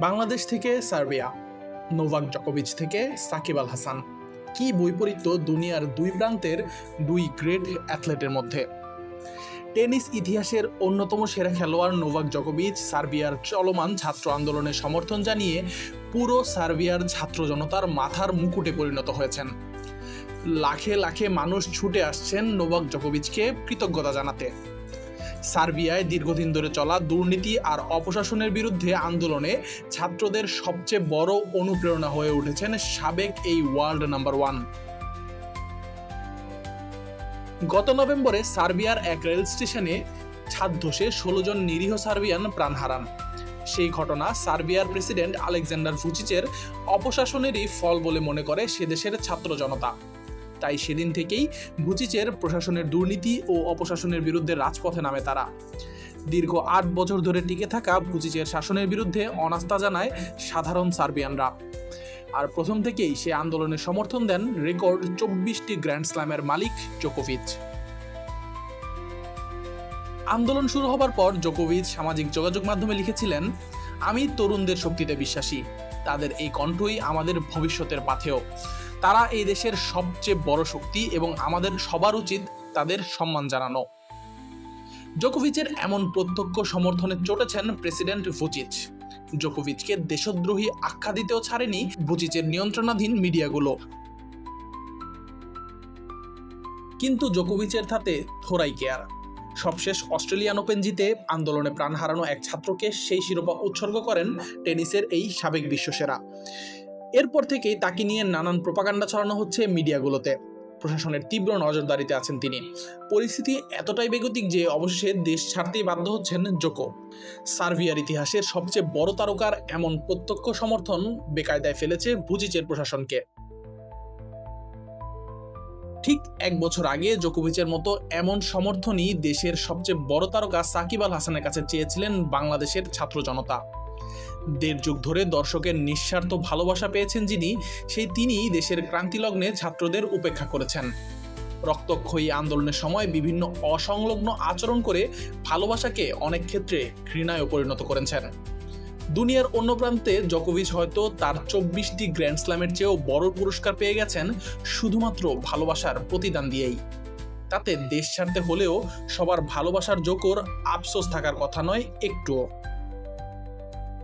বাংলাদেশ থেকে Serbia Novak জকোভিচ থেকে সাকিব আল হাসান। কি বৈপরীত্য দুনিয়ার দুই প্রান্তের দুই গ্রেট অ্যাথলেটের মধ্যে। টেনিস ইতিহাসের অন্যতম সেরা খেলোয়াড় নোভাক জকোভিচ সার্বিয়ার চলমান ছাত্র আন্দোলনে সমর্থন জানিয়ে পুরো সার্বিয়ার ছাত্র জনতার মাথার মুকুটে পরিণত হয়েছেন। লাখে লাখে মানুষ ছুটে আসছেন নোভাক জকোভিচকে কৃতজ্ঞতা জানাতে। সার্বিয়ায় দীর্ঘদিন ধরে চলা দুর্নীতি আর অপশাসনের বিরুদ্ধে আন্দোলনে ছাত্রদের সবচেয়ে বড় অনুপ্রেরণা হয়ে উঠেছেন সাবেক এই ওয়ার্ল্ড নাম্বার ওয়ান। গত নভেম্বরে সার্বিয়ার এক রেল স্টেশনে ছাদ ধসে ষোলো জন নিরীহ সার্বিয়ান প্রাণ হারান। সেই ঘটনা সার্বিয়ার প্রেসিডেন্ট আলেকজান্ডার ফুচিচের অপশাসনেরই ফল বলে মনে করে সে দেশের ছাত্র জনতা। তাই সেদিন থেকেই ভুচিচের প্রশাসনের দুর্নীতি ও অপশাসনের বিরুদ্ধে রাজপথে নামে তারা। দীর্ঘ আট বছর ধরে টিকে থাকা ভুচিচের শাসনের বিরুদ্ধে অনাস্থা জানায় সাধারণ সার্বিয়ানরা। আর প্রথম থেকেই সে আন্দোলনের সমর্থন দেন রেকর্ড চব্বিশটি গ্র্যান্ড স্ল্যামের মালিক জোকোভিচ। আন্দোলন শুরু হবার পর জোকোভিচ সামাজিক যোগাযোগ মাধ্যমে লিখেছিলেন, আমি তরুণদের শক্তিতে বিশ্বাসী। তাদের এই কণ্ঠই আমাদের ভবিষ্যতের পাথেয়। তারা এই দেশের সবচেয়ে বড় শক্তি এবং আমাদের সবার উচিত তাদের সম্মান জানানো। জোকোভিচের এমন প্রত্যক্ষ সমর্থনে চটেছেন প্রেসিডেন্ট ভুচিচ। জোকোভিচকে দেশদ্রোহী আখ্যা দিতেও ছাড়েনি ভুচিচের নিয়ন্ত্রণাধীন মিডিয়াগুলো। কিন্তু জোকোভিচের হাতে থোরাই কেয়ার। সবশেষ অস্ট্রেলিয়ান ওপেন জিতে আন্দোলনে প্রাণ হারানো এক ছাত্রকে সেই শিরোপা উৎসর্গ করেন টেনিসের এই সাবেক বিশ্বসেরা। এরপর থেকেই তাকে নিয়ে নানান প্রপাগান্ডা ছড়ানো হচ্ছে মিডিয়াগুলোতে। প্রশাসনের তীব্র নজরদারিতে আছেন তিনি। পরিস্থিতি এতটাই বেগতিক যে অবশেষে দেশ ছাড়তেই বাধ্য হচ্ছেন জোকো। সার্বিয়ার ইতিহাসের সবচেয়ে বড় তারকার এমন প্রত্যক্ষ সমর্থন বেকায়দায় ফেলেছে ভুজিচের প্রশাসনকে। ঠিক এক বছর আগে জোকোভিচের মতো এমন সমর্থনই দেশের সবচেয়ে বড় তারকা সাকিব আল হাসানের কাছে চেয়েছিলেন বাংলাদেশের ছাত্র জনতা। দেড় যুগ ধরে দর্শকের নিঃস্বার্থ ভালোবাসা পেয়েছেন যিনি, সেই তিনি দেশের ক্রান্তিলগ্নে ছাত্রদের উপেক্ষা করেছেন। রক্তক্ষয়ী আন্দোলনের সময় বিভিন্ন অসংলগ্ন আচরণ করে ভালোবাসাকে অনেক ক্ষেত্রে ঘৃণায় পরিণত করেছেন। দুনিয়ার অন্য প্রান্তে জকোভিচ হয়তো তার চব্বিশটি গ্র্যান্ড স্ল্যামের চেয়েও বড় পুরস্কার পেয়ে গেছেন শুধুমাত্র ভালোবাসার প্রতিদান দিয়েই। তাতে দেশ ছাড়তে হলেও সবার ভালোবাসার জোকর আফসোস থাকার কথা নয়, একটুও।